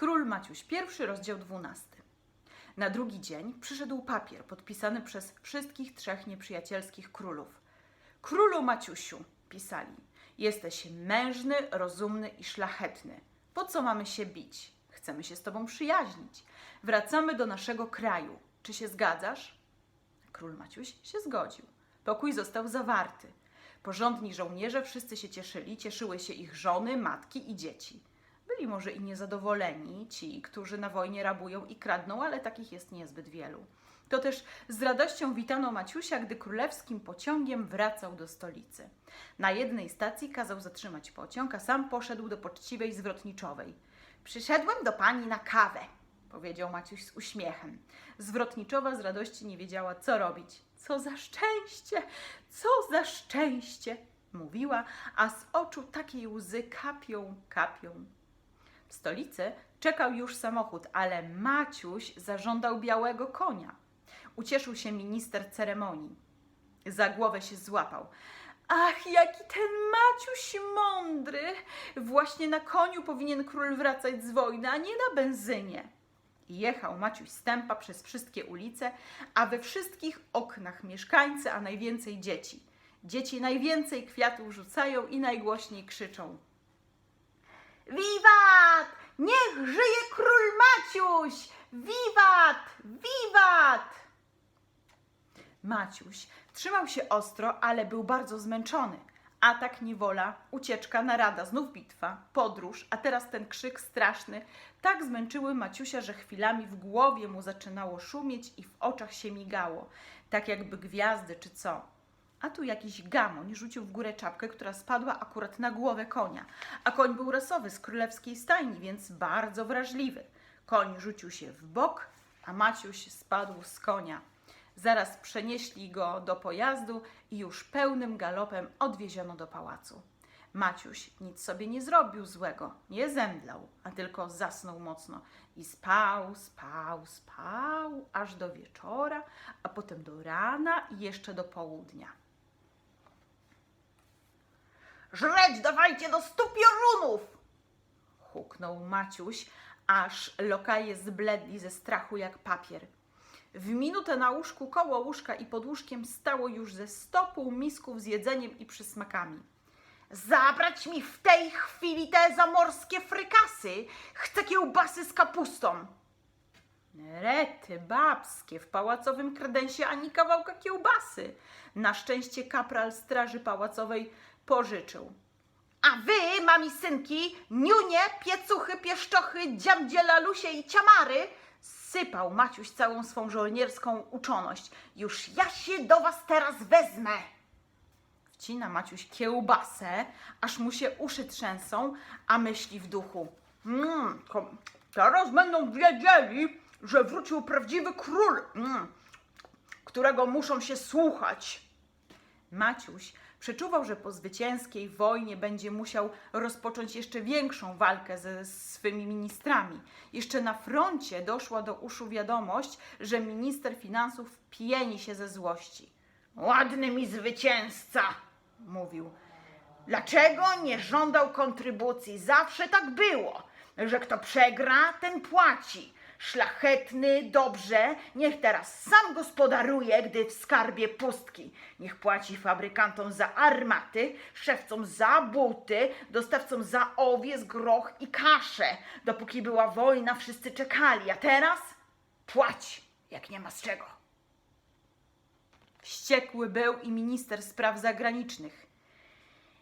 Król Maciuś I, rozdział 12. Na drugi dzień przyszedł papier podpisany przez wszystkich trzech nieprzyjacielskich królów. Królu Maciusiu, pisali, jesteś mężny, rozumny i szlachetny. Po co mamy się bić? Chcemy się z tobą przyjaźnić. Wracamy do naszego kraju. Czy się zgadzasz? Król Maciuś się zgodził. Pokój został zawarty. Porządni żołnierze wszyscy się cieszyli, cieszyły się ich żony, matki i dzieci. Byli może i niezadowoleni ci, którzy na wojnie rabują i kradną, ale takich jest niezbyt wielu. To też z radością witano Maciusia, gdy królewskim pociągiem wracał do stolicy. Na jednej stacji kazał zatrzymać pociąg, a sam poszedł do poczciwej zwrotniczowej. Przyszedłem do pani na kawę, powiedział Maciuś z uśmiechem. Zwrotniczowa z radości nie wiedziała, co robić. Co za szczęście, co za szczęście, mówiła, a z oczu takie łzy kapią, kapią. Stolicy czekał już samochód, ale Maciuś zażądał białego konia. Ucieszył się minister ceremonii. Za głowę się złapał. Ach, jaki ten Maciuś mądry! Właśnie na koniu powinien król wracać z wojny, a nie na benzynie. Jechał Maciuś stępa przez wszystkie ulice, a we wszystkich oknach mieszkańcy, a najwięcej dzieci. Dzieci najwięcej kwiatów rzucają i najgłośniej krzyczą. Wiwat! Niech żyje król Maciuś! Wiwat! Wiwat! Maciuś trzymał się ostro, ale był bardzo zmęczony. Atak, niewola, ucieczka, narada, znów bitwa, podróż, a teraz ten krzyk straszny tak zmęczyły Maciusia, że chwilami w głowie mu zaczynało szumieć i w oczach się migało, tak jakby gwiazdy czy co. A tu jakiś gamoń rzucił w górę czapkę, która spadła akurat na głowę konia. A koń był rasowy z królewskiej stajni, więc bardzo wrażliwy. Koń rzucił się w bok, a Maciuś spadł z konia. Zaraz przenieśli go do pojazdu i już pełnym galopem odwieziono do pałacu. Maciuś nic sobie nie zrobił złego, nie zemdlał, a tylko zasnął mocno i spał, spał, spał, aż do wieczora, a potem do rana i jeszcze do południa. Żreć dawajcie do stu piorunów! huknął Maciuś, aż lokaje zbledli ze strachu jak papier. W minutę na łóżku koło łóżka i pod łóżkiem stało już ze sto półmisków z jedzeniem i przysmakami. Zabrać mi w tej chwili te zamorskie frykasy! Chcę kiełbasy z kapustą! Rety babskie, w pałacowym kredensie ani kawałka kiełbasy. Na szczęście kapral straży pałacowej pożyczył. A wy, mami synki, niunie, piecuchy, pieszczochy, dziamdzie, lalusie i ciamary, sypał Maciuś całą swą żołnierską uczoność. Już ja się do was teraz wezmę. Wcina Maciuś kiełbasę, aż mu się uszy trzęsą, a myśli w duchu. Mmm, teraz będą wiedzieli, że wrócił prawdziwy król, mm, którego muszą się słuchać. Maciuś przeczuwał, że po zwycięskiej wojnie będzie musiał rozpocząć jeszcze większą walkę ze swymi ministrami. Jeszcze na froncie doszła do uszu wiadomość, że minister finansów pieni się ze złości. Ładny mi zwycięzca, mówił. Dlaczego nie żądał kontrybucji? Zawsze tak było, że kto przegra, ten płaci. Szlachetny, dobrze, niech teraz sam gospodaruje, gdy w skarbie pustki. Niech płaci fabrykantom za armaty, szewcom za buty, dostawcom za owiec, groch i kaszę. Dopóki była wojna, wszyscy czekali, a teraz płać, jak nie ma z czego. Wściekły był i minister spraw zagranicznych.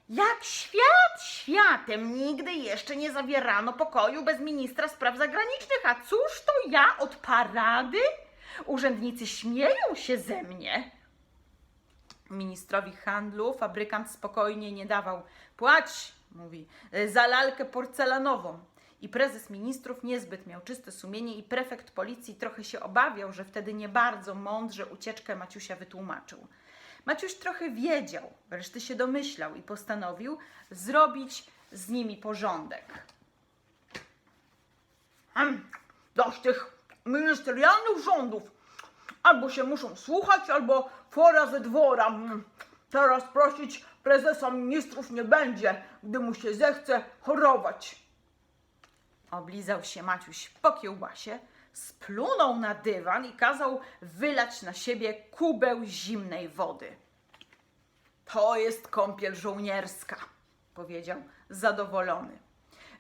Jak świat światem, nigdy jeszcze nie zawierano pokoju bez ministra spraw zagranicznych. A cóż to ja od parady? Urzędnicy śmieją się ze mnie. Ministrowi handlu fabrykant spokojnie nie dawał. Płać, mówi, za lalkę porcelanową. I prezes ministrów niezbyt miał czyste sumienie i prefekt policji trochę się obawiał, że wtedy nie bardzo mądrze ucieczkę Maciusia wytłumaczył. Maciuś trochę wiedział, reszty się domyślał i postanowił zrobić z nimi porządek. Hmm, dość tych ministerialnych rządów. Albo się muszą słuchać, albo fora ze dwora. Hmm, Teraz prosić prezesa ministrów nie będzie, gdy mu się zechce chorować. Oblizał się Maciuś po kiełbasie, splunął na dywan i kazał wylać na siebie kubeł zimnej wody. To jest kąpiel żołnierska, powiedział zadowolony.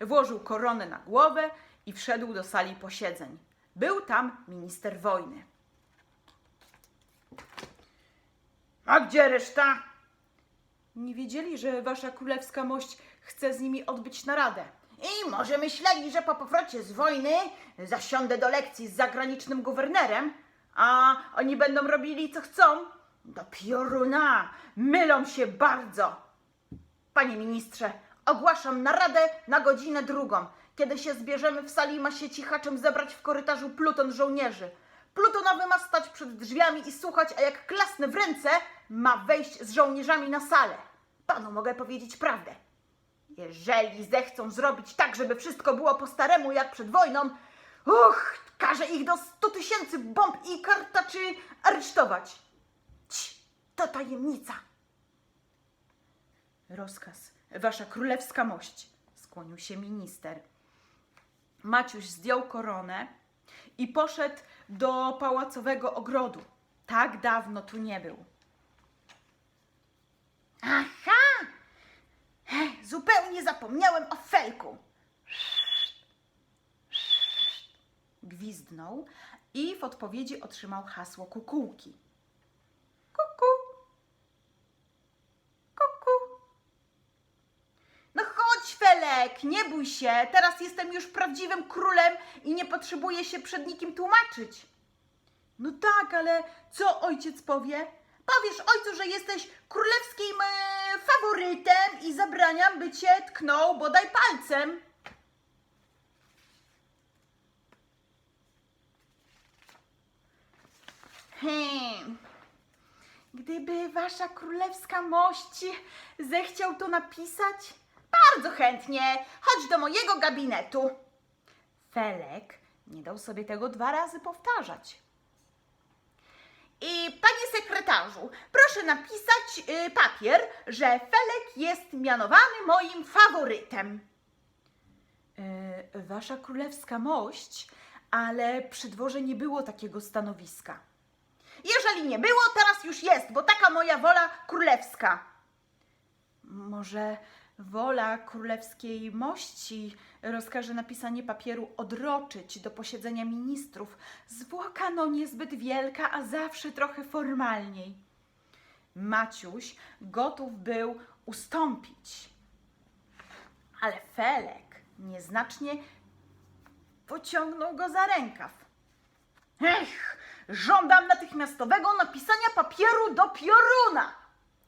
Włożył koronę na głowę i wszedł do sali posiedzeń. Był tam minister wojny. A gdzie reszta? Nie wiedzieli, że wasza królewska mość chce z nimi odbyć naradę. I może myśleli, że po powrocie z wojny zasiądę do lekcji z zagranicznym guwernerem, a oni będą robili co chcą? Do pioruna! Mylą się bardzo! Panie ministrze, ogłaszam naradę na godzinę drugą. Kiedy się zbierzemy w sali, ma się cichaczem zebrać w korytarzu pluton żołnierzy. Plutonowy ma stać przed drzwiami i słuchać, a jak klasnę w ręce, ma wejść z żołnierzami na salę. Panu mogę powiedzieć prawdę. Jeżeli zechcą zrobić tak, żeby wszystko było po staremu jak przed wojną, uch, każę ich do stu tysięcy bomb i kartaczy aresztować. Ci, to tajemnica. Rozkaz, wasza królewska mość, skłonił się minister. Maciuś zdjął koronę i poszedł do pałacowego ogrodu. Tak dawno tu nie był. Zapomniałem o felku. Gwizdnął i w odpowiedzi otrzymał hasło kukułki. Kuku. Kuku. No chodź, Felek, nie bój się. Teraz jestem już prawdziwym królem i nie potrzebuję się przed nikim tłumaczyć. No tak, ale co ojciec powie? Powiesz ojcu, że jesteś królewskim e, faworytem i zabraniam, by cię tknął bodaj palcem. Hmm. Gdyby wasza królewska mość zechciał to napisać, bardzo chętnie. Chodź do mojego gabinetu. Felek nie dał sobie tego dwa razy powtarzać. I proszę napisać y, papier, że Felek jest mianowany moim faworytem. Y, wasza królewska mość, ale przy dworze nie było takiego stanowiska. Jeżeli nie było, teraz już jest, bo taka moja wola królewska. Może wola królewskiej mości rozkaże napisanie papieru odroczyć do posiedzenia ministrów. Zwłoka no niezbyt wielka, a zawsze trochę formalniej. Maciuś gotów był ustąpić. Ale Felek nieznacznie pociągnął go za rękaw. Ech, żądam natychmiastowego napisania papieru do pioruna!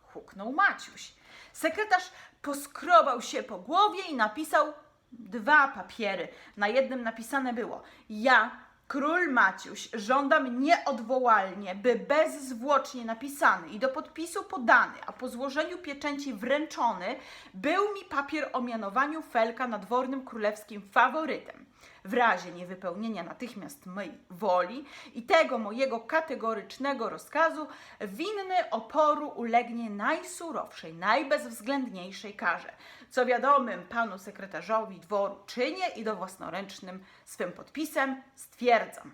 Huknął Maciuś. Sekretarz poskrobał się po głowie i napisał dwa papiery. Na jednym napisane było: Ja, król Maciuś, żądam nieodwołalnie, by bezzwłocznie napisany i do podpisu podany, a po złożeniu pieczęci wręczony, był mi papier o mianowaniu Felka nadwornym królewskim faworytem. W razie niewypełnienia natychmiast mej woli i tego mojego kategorycznego rozkazu, winny oporu ulegnie najsurowszej, najbezwzględniejszej karze. Co wiadomym panu sekretarzowi dworu czynię i do własnoręcznym swym podpisem stwierdzam.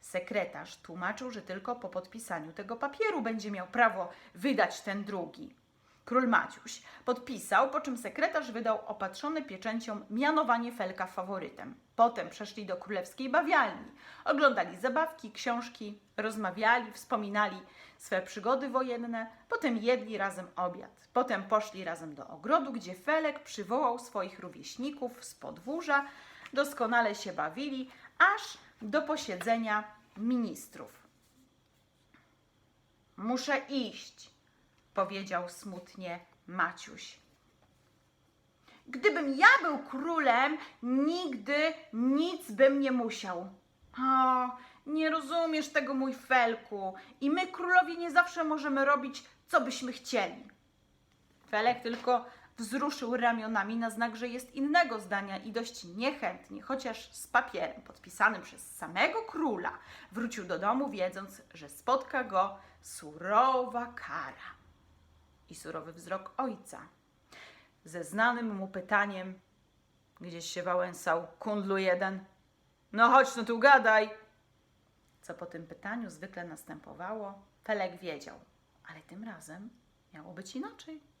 Sekretarz tłumaczył, że tylko po podpisaniu tego papieru będzie miał prawo wydać ten drugi. Król Maciuś podpisał, po czym sekretarz wydał opatrzone pieczęcią mianowanie Felka faworytem. Potem przeszli do królewskiej bawialni. Oglądali zabawki, książki, rozmawiali, wspominali swe przygody wojenne, potem jedli razem obiad. Potem poszli razem do ogrodu, gdzie Felek przywołał swoich rówieśników z podwórza, doskonale się bawili, aż do posiedzenia ministrów. Muszę iść, powiedział smutnie Maciuś. Gdybym ja był królem, nigdy nic bym nie musiał. O, nie rozumiesz tego, mój Felku. I my, królowie, nie zawsze możemy robić, co byśmy chcieli. Felek tylko wzruszył ramionami na znak, że jest innego zdania i dość niechętnie, chociaż z papierem podpisanym przez samego króla, wrócił do domu, wiedząc, że spotka go surowa kara i surowy wzrok ojca ze znanym mu pytaniem: Gdzieś się wałęsał kundlu jeden. No chodź, no tu gadaj. Co po tym pytaniu zwykle następowało, Felek wiedział, ale tym razem miało być inaczej.